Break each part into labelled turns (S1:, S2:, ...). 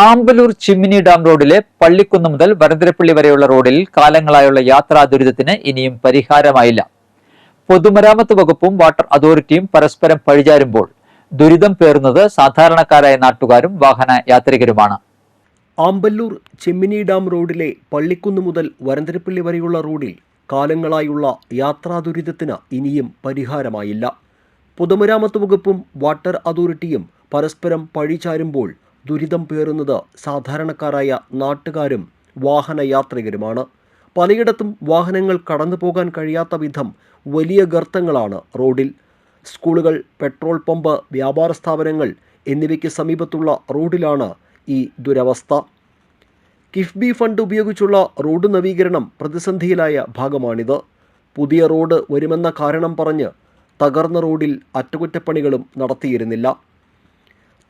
S1: Amballur Chimmini dam റോഡിലെ പള്ളിക്കുന്ന് മുതൽ വരന്തരപ്പള്ളി വരെയുള്ള റോഡിൽ കാലങ്ങളായുള്ള യാത്രാ ദുരിതത്തിന് ഇനിയും പരിഹാരമായില്ല. പൊതുമരാമത്ത് വകുപ്പും വാട്ടർ അതോറിറ്റിയും പരസ്പരം പഴിചാരുമ്പോൾ ദുരിതം പേറുന്നത് സാധാരണക്കാരായ നാട്ടുകാരും വാഹന യാത്രികരുമാണ്.
S2: ആമ്പല്ലൂർ ചെമ്മിനി ഡാം റോഡിലെ പള്ളിക്കുന്ന് മുതൽ വരന്തരപ്പള്ളി വരെയുള്ള റോഡിൽ കാലങ്ങളായുള്ള യാത്രാ ദുരിതത്തിന് ഇനിയും പരിഹാരമായില്ല. പൊതുമരാമത്ത് വകുപ്പും വാട്ടർ അതോറിറ്റിയും പരസ്പരം പഴിചാരുമ്പോൾ ദുരിതം പേറുന്നത് സാധാരണക്കാരായ നാട്ടുകാരും വാഹനയാത്രികരുമാണ്. പലയിടത്തും വാഹനങ്ങൾ കടന്നു പോകാൻ കഴിയാത്ത വിധം വലിയ ഗർത്തങ്ങളാണ് റോഡിൽ. സ്കൂളുകൾ പെട്രോൾ പമ്പ് വ്യാപാര സ്ഥാപനങ്ങൾ എന്നിവയ്ക്ക് സമീപത്തുള്ള റോഡിലാണ് ഈ ദുരവസ്ഥ. കിഫ്ബി ഫണ്ട് ഉപയോഗിച്ചുള്ള റോഡ് നവീകരണം പ്രതിസന്ധിയിലായ ഭാഗമാണിത്. പുതിയ റോഡ് വരുമെന്ന കാരണം പറഞ്ഞ് തകർന്ന റോഡിൽ അറ്റകുറ്റപ്പണികളും നടത്തിയിരുന്നില്ല.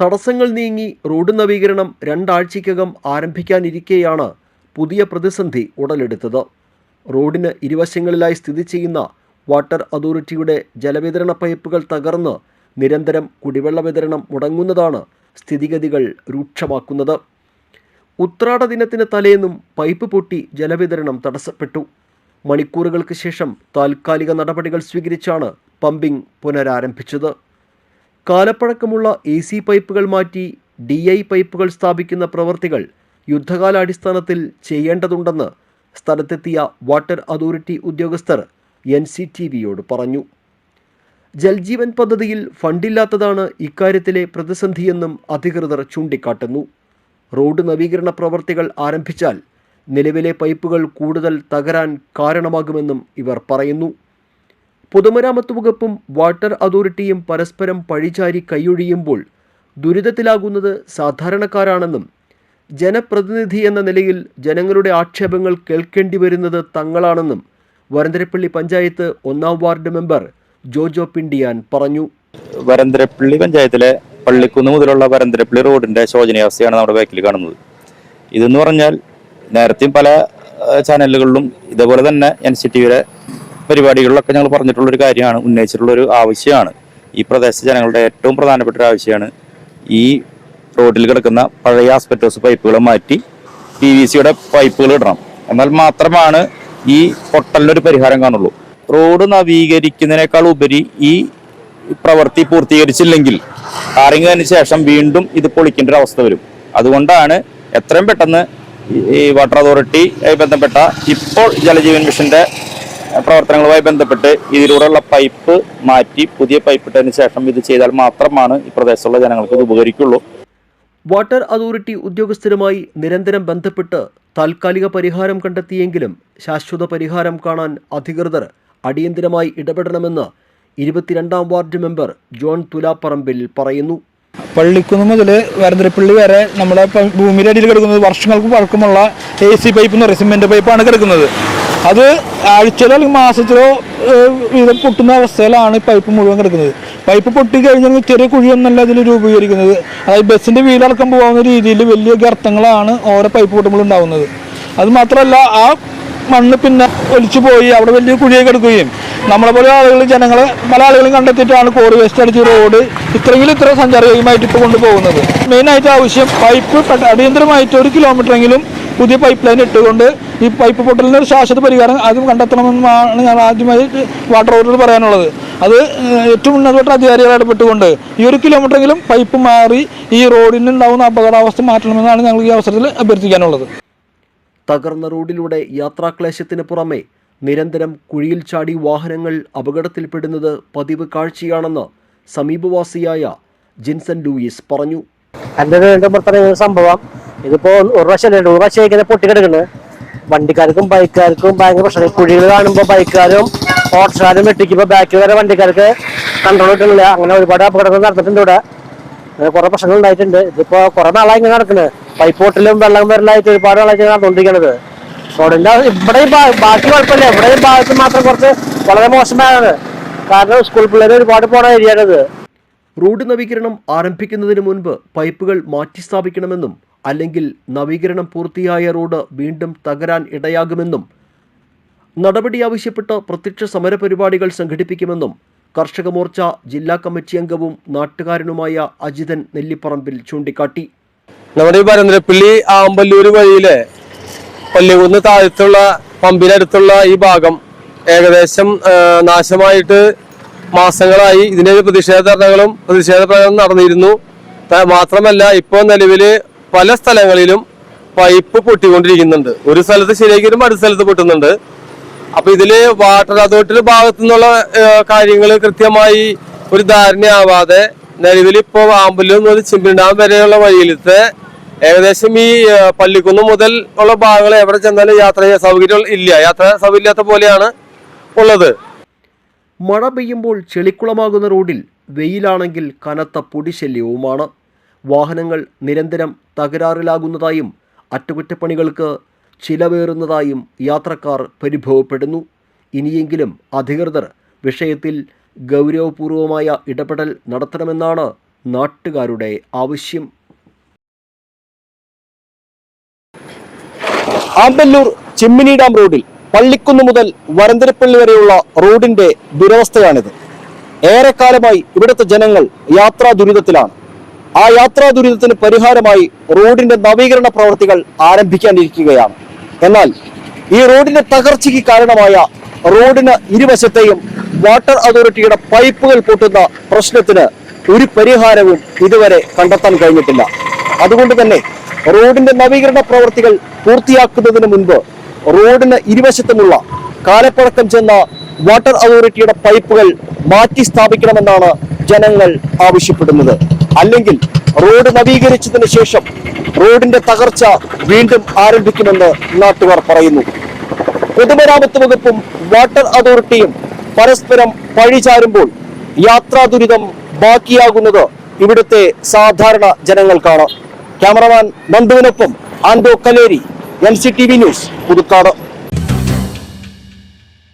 S2: തടസ്സങ്ങൾ നീങ്ങി റോഡ് നവീകരണം രണ്ടാഴ്ചയ്ക്കകം ആരംഭിക്കാനിരിക്കെയാണ് പുതിയ പ്രതിസന്ധി ഉടലെടുത്തത്. റോഡിന് ഇരുവശങ്ങളിലായി സ്ഥിതി ചെയ്യുന്ന വാട്ടർ അതോറിറ്റിയുടെ ജലവിതരണ പൈപ്പുകൾ തകർന്ന് നിരന്തരം കുടിവെള്ള വിതരണം മുടങ്ങുന്നതാണ് സ്ഥിതിഗതികൾ രൂക്ഷമാക്കുന്നത്. ഉത്രാട ദിനത്തിന് തലേന്നും പൈപ്പ് പൊട്ടി ജലവിതരണം തടസ്സപ്പെട്ടു. മണിക്കൂറുകൾക്ക് ശേഷം താൽക്കാലിക നടപടികൾ സ്വീകരിച്ചാണ് പമ്പിംഗ് പുനരാരംഭിച്ചത്. കാലപ്പഴക്കമുള്ള എ സി പൈപ്പുകൾ മാറ്റി ഡി ഐ പൈപ്പുകൾ സ്ഥാപിക്കുന്ന പ്രവൃത്തികൾ യുദ്ധകാലാടിസ്ഥാനത്തിൽ ചെയ്യേണ്ടതുണ്ടെന്ന് സ്ഥലത്തെത്തിയ വാട്ടർ അതോറിറ്റി ഉദ്യോഗസ്ഥർ എൻ സി ടി വിയോട് പറഞ്ഞു. ജൽജീവൻ പദ്ധതിയിൽ ഫണ്ടില്ലാത്തതാണ് ഇക്കാര്യത്തിലെ പ്രതിസന്ധിയെന്നും അധികൃതർ ചൂണ്ടിക്കാട്ടുന്നു. റോഡ് നവീകരണ പ്രവർത്തികൾ ആരംഭിച്ചാൽ നിലവിലെ പൈപ്പുകൾ കൂടുതൽ തകരാൻ കാരണമാകുമെന്നും ഇവർ പറയുന്നു. പൊതുമരാമത്ത് വകുപ്പും വാട്ടർ അതോറിറ്റിയും പരസ്പരം പഴിചാരി കൈയൊഴിയുമ്പോൾ ദുരിതത്തിലാകുന്നത് സാധാരണക്കാരാണെന്നും ജനപ്രതിനിധി എന്ന നിലയിൽ ജനങ്ങളുടെ ആക്ഷേപങ്ങൾ കേൾക്കേണ്ടി വരുന്നത് തങ്ങളാണെന്നും വരന്തരപ്പള്ളി പഞ്ചായത്ത് ഒന്നാം വാർഡ് മെമ്പർ ജോജോ പിണ്ടിയാൻ പറഞ്ഞു.
S3: വരന്തരപ്പള്ളി പഞ്ചായത്തിലെ പള്ളിക്കുന്ന് മുതലുള്ള വരന്തരപ്പള്ളി റോഡിന്റെ ശോചനീയാവസ്ഥയാണ് നമ്മുടെ ബാക്കിൽ കാണുന്നത്. ഇതെന്ന് പറഞ്ഞാൽ നേരത്തെയും പല ചാനലുകളിലും ഇതേപോലെ തന്നെ എൻ സി ടി വിയുടെ പരിപാടികളിലൊക്കെ ഞങ്ങൾ പറഞ്ഞിട്ടുള്ളൊരു കാര്യമാണ് ഉന്നയിച്ചിട്ടുള്ളൊരു ആവശ്യമാണ്. ഈ പ്രദേശ ജനങ്ങളുടെ ഏറ്റവും പ്രധാനപ്പെട്ട ഒരു ആവശ്യമാണ് ഈ റോഡിൽ കിടക്കുന്ന പഴയ ആസ്പെറ്റോസ് പൈപ്പുകൾ മാറ്റി പി വി സിയുടെ പൈപ്പുകൾ ഇടണം. എന്നാൽ മാത്രമാണ് ഈ പൊട്ടലിനൊരു പരിഹാരം കാണുള്ളൂ. റോഡ് നവീകരിക്കുന്നതിനേക്കാൾ ഉപരി ഈ പ്രവൃത്തി പൂർത്തീകരിച്ചില്ലെങ്കിൽ ടാറിങ്ങിന് ശേഷം വീണ്ടും ഇത് പൊളിക്കേണ്ട ഒരു അവസ്ഥ വരും. അതുകൊണ്ടാണ് എത്രയും പെട്ടെന്ന് ഈ വാട്ടർ അതോറിറ്റി ബന്ധപ്പെട്ട ഇപ്പോൾ ജലജീവൻ മിഷന്റെ പ്രവർത്തനങ്ങളുമായി ബന്ധപ്പെട്ട് ഇതിലൂടെയുള്ള പൈപ്പ് മാറ്റി പുതിയ പൈപ്പ് ഇട്ടതിന് ശേഷം ഇത് ചെയ്താൽ മാത്രമാണ് ഈ പ്രദേശത്തുള്ള ജനങ്ങൾക്ക് ഇത് ഉപകരിക്കുള്ളൂ.
S2: വാട്ടർ അതോറിറ്റി ഉദ്യോഗസ്ഥരുമായി നിരന്തരം ബന്ധപ്പെട്ട് താൽക്കാലിക പരിഹാരം കണ്ടെത്തിയെങ്കിലും ശാശ്വത പരിഹാരം കാണാൻ അധികൃതർ അടിയന്തരമായി ഇടപെടണമെന്ന് ഇരുപത്തിരണ്ടാം വാർഡ് മെമ്പർ ജോൺ തുലാപ്പറമ്പിൽ പറയുന്നു.
S4: പള്ളിക്കുന്ന് മുതൽ വരന്തരപ്പള്ളി വരെ നമ്മുടെ ഭൂമിയുടെ അടിയിൽ കിടക്കുന്നത് വർഷങ്ങൾക്ക് പഴക്കമുള്ള എ സി പൈപ്പ് എന്ന് പറയും. സിമെന്റ് പൈപ്പാണ് കിടക്കുന്നത്. അത് ആഴ്ചയിലോ അല്ലെങ്കിൽ മാസത്തിലോ വീതം പൊട്ടുന്ന അവസ്ഥയിലാണ് പൈപ്പ് മുഴുവൻ കിടക്കുന്നത്. പൈപ്പ് പൊട്ടി കഴിഞ്ഞാൽ ചെറിയ കുഴിയൊന്നല്ല അതിൽ രൂപീകരിക്കുന്നത്. അതായത് ബസ്സിന്റെ വീലടക്കം പോകുന്ന രീതിയിൽ വലിയ ഗർത്തങ്ങളാണ് ഓരോ പൈപ്പ് പൊട്ടുമ്പോൾ ഉണ്ടാകുന്നത് അത് മാത്രമല്ല ആ മണ്ണ് പിന്നെ ഒലിച്ചു പോയി അവിടെ വലിയ കുഴിയെ കിടക്കുകയും നമ്മളെ പോലെ ആളുകൾ ജനങ്ങളെ പല ആളുകളും കണ്ടെത്തിയിട്ടാണ് കോറി വേസ്റ്റ് അടിച്ച് റോഡ് ഇത്രയെങ്കിലും ഇത്ര സഞ്ചാരയോഗ്യമായിട്ട് ഇപ്പോൾ കൊണ്ടുപോകുന്നത്. മെയിനായിട്ട് ആവശ്യം പൈപ്പ് അടിയന്തരമായിട്ട് ഒരു കിലോമീറ്ററെങ്കിലും പുതിയ പൈപ്പ് ലൈൻ ഇട്ടുകൊണ്ട് ഈ പൈപ്പ് പൊട്ടലിന് ഒരു ശാശ്വത പരിഹാരം ആദ്യം കണ്ടെത്തണമെന്നാണ് ഞാൻ ആദ്യമായി വാട്ടർ അതോറിറ്റിയോട് പറയാനുള്ളത്. അത് ഏറ്റവും ഉന്നതപ്പെട്ട അധികാരികൾ ഇടപെട്ടുകൊണ്ട് ഈ ഒരു കിലോമീറ്ററെങ്കിലും പൈപ്പ് മാറി ഈ റോഡിന് ഉണ്ടാകുന്ന അപകടാവസ്ഥ മാറ്റണമെന്നാണ് ഞങ്ങൾ ഈ അവസരത്തിൽ അഭ്യർത്ഥിക്കാനുള്ളത്.
S2: തകർന്ന റോഡിലൂടെ യാത്രാക്ലേശത്തിന് പുറമെ നിരന്തരം കുഴിയിൽ ചാടി വാഹനങ്ങൾ അപകടത്തിൽപ്പെടുന്നത് പതിവ് കാഴ്ചയാണെന്ന് സമീപവാസിയായ ജിൻസൺ ലൂയിസ് പറഞ്ഞു.
S5: എന്റെ സംഭവം. ഇതിപ്പോ ഒരു പ്രാവശ്യം രണ്ട് പ്രാവശ്യം ഇങ്ങനെ പൊട്ടിക്കിടക്കുന്നത്. വണ്ടിക്കാർക്കും ബൈക്കുകാർക്കും ഭയങ്കര പ്രശ്നം. കുഴികൾ കാണുമ്പോൾ ബൈക്കുകാരും ഓട്ടോക്കാരും വെട്ടിക്കുമ്പോൾ ബാക്കിൽ വരെ വണ്ടിക്കാർക്ക് കൺട്രോൾ കിട്ടുന്നില്ല അങ്ങനെ ഒരുപാട് അപകടങ്ങൾ നടന്നിട്ടുണ്ട് ഇവിടെ. അങ്ങനെ കുറെ പ്രശ്നങ്ങൾ ഉണ്ടായിട്ടുണ്ട്. ഇതിപ്പോ കുറെ നാളായി ഇങ്ങനെ നടക്കുന്നത് പൈപ്പ് പൊട്ടിലും വെള്ളം വരലായിട്ട് ഒരുപാട് നാളായിട്ട് നടന്നുകൊണ്ടിരിക്കുന്നത് റോഡിന്റെ ഇവിടെ ബാക്കി കുഴപ്പമില്ല. ഇവിടെ ഈ ഭാഗത്ത് മാത്രം കുറച്ച് വളരെ മോശമായാണ്. കാരണം സ്കൂൾ പിള്ളേർ ഒരുപാട് പോണ ഏരിയയാണിത്.
S2: റോഡ് നവീകരണം ആരംഭിക്കുന്നതിന് മുൻപ് പൈപ്പുകൾ മാറ്റി സ്ഥാപിക്കണമെന്നും അല്ലെങ്കിൽ നവീകരണം പൂർത്തിയായ റോഡ് വീണ്ടും തകരാൻ ഇടയാകുമെന്നും നടപടി ആവശ്യപ്പെട്ട് പ്രത്യക്ഷ സമരപരിപാടികൾ സംഘടിപ്പിക്കുമെന്നും കർഷക മോർച്ച ജില്ലാ കമ്മിറ്റി അംഗവും നാട്ടുകാരനുമായ അജിതൻ നെല്ലിപ്പറമ്പിൽ ചൂണ്ടിക്കാട്ടി.
S6: നമ്മുടെ ഈ പരന്തരപ്പള്ളി ആമ്പല്ലൂർ വഴിയിലെ പള്ളികുന്ന് താഴത്തുള്ള പമ്പിനടുത്തുള്ള ഈ ഭാഗം ഏകദേശം നാശമായിട്ട് മാസങ്ങളായി ഇതിനൊരു പ്രതിഷേധ ധർണകളും പ്രതിഷേധ പ്രകടനം നടന്നിരുന്നു. മാത്രമല്ല ഇപ്പോൾ നിലവിൽ പല സ്ഥലങ്ങളിലും പൈപ്പ് പൊട്ടിക്കൊണ്ടിരിക്കുന്നുണ്ട്. ഒരു സ്ഥലത്ത് ശരിയാക്കിയും അടുത്ത സ്ഥലത്ത് പൊട്ടുന്നുണ്ട്. അപ്പൊ ഇതിൽ വാട്ടർ അതോറിറ്റിയുടെ ഭാഗത്തു നിന്നുള്ള കാര്യങ്ങൾ കൃത്യമായി ഒരു ധാരണയാവാതെ നിലവിൽ ഇപ്പോ ആമ്പല്ലൂർ മുതൽ ചിമ്പിണ്ടാം വരെയുള്ള വഴിയിലത്തെ ഏകദേശം ഈ പള്ളിക്കുന്ന് മുതൽ ഉള്ള ഭാഗങ്ങൾ എവിടെ ചെന്നാലും യാത്ര സൗകര്യം ഇല്ല. യാത്ര സൗകര്യം ഇല്ലാത്ത പോലെയാണ് ഉള്ളത്.
S2: മഴ പെയ്യുമ്പോൾ ചെളിക്കുളമാകുന്ന റോഡിൽ വെയിലാണെങ്കിൽ കനത്ത പൊടിശല്യവുമാണ്. വാഹനങ്ങൾ നിരന്തരം തകരാറിലാകുന്നതായും അറ്റകുറ്റപ്പണികൾക്ക് ചിലവേറുന്നതായും യാത്രക്കാർ പരിഭവപ്പെടുന്നു. ഇനിയെങ്കിലും അധികൃതർ വിഷയത്തിൽ ഗൗരവപൂർവമായ ഇടപെടൽ നടത്തണമെന്നാണ് നാട്ടുകാരുടെ ആവശ്യം.
S7: ആമ്പല്ലൂർ ചിമ്മിനി ഡാം റോഡിൽ പള്ളിക്കുന്ന് മുതൽ വരന്തരപ്പള്ളി വരെയുള്ള റോഡിന്റെ ദുരവസ്ഥയാണിത്. ഏറെക്കാലമായി ഇവിടുത്തെ ജനങ്ങൾ യാത്രാ ദുരിതത്തിലാണ് ആ യാത്രാ ദുരിതത്തിന് പരിഹാരമായി റോഡിന്റെ നവീകരണ പ്രവർത്തികൾ ആരംഭിക്കാനിരിക്കുകയാണ്. എന്നാൽ ഈ റോഡിന്റെ തകർച്ചയ്ക്ക് കാരണമായ റോഡിന് ഇരുവശത്തെയും വാട്ടർ അതോറിറ്റിയുടെ പൈപ്പുകൾ പൊട്ടുന്ന പ്രശ്നത്തിന് ഒരു പരിഹാരവും ഇതുവരെ കണ്ടെത്താൻ കഴിഞ്ഞിട്ടില്ല. അതുകൊണ്ട് തന്നെ റോഡിന്റെ നവീകരണ പ്രവർത്തികൾ പൂർത്തിയാക്കുന്നതിന് മുൻപ് റോഡിന് ഇരുവശത്തുമുള്ള കാലപ്പഴക്കം ചെന്ന വാട്ടർ അതോറിറ്റിയുടെ പൈപ്പുകൾ മാറ്റി സ്ഥാപിക്കണമെന്നാണ് ജനങ്ങൾ ആവശ്യപ്പെടുന്നത്. അല്ലെങ്കിൽ റോഡ് നവീകരിച്ചതിന് ശേഷം റോഡിന്റെ തകർച്ച വീണ്ടും ആരംഭിക്കുമെന്ന് നാട്ടുകാർ പറയുന്നു. പൊതുമരാമത്ത് വകുപ്പും വാട്ടർ അതോറിറ്റിയും പരസ്പരം പഴിചാരുമ്പോൾ യാത്രാ ദുരിതം ബാക്കിയാകുന്നത് ഇവിടുത്തെ സാധാരണ ജനങ്ങൾക്കാണ്. Cameraman നന്ദുവിനൊപ്പം Ando Kaleri N C T V news Puthukkad.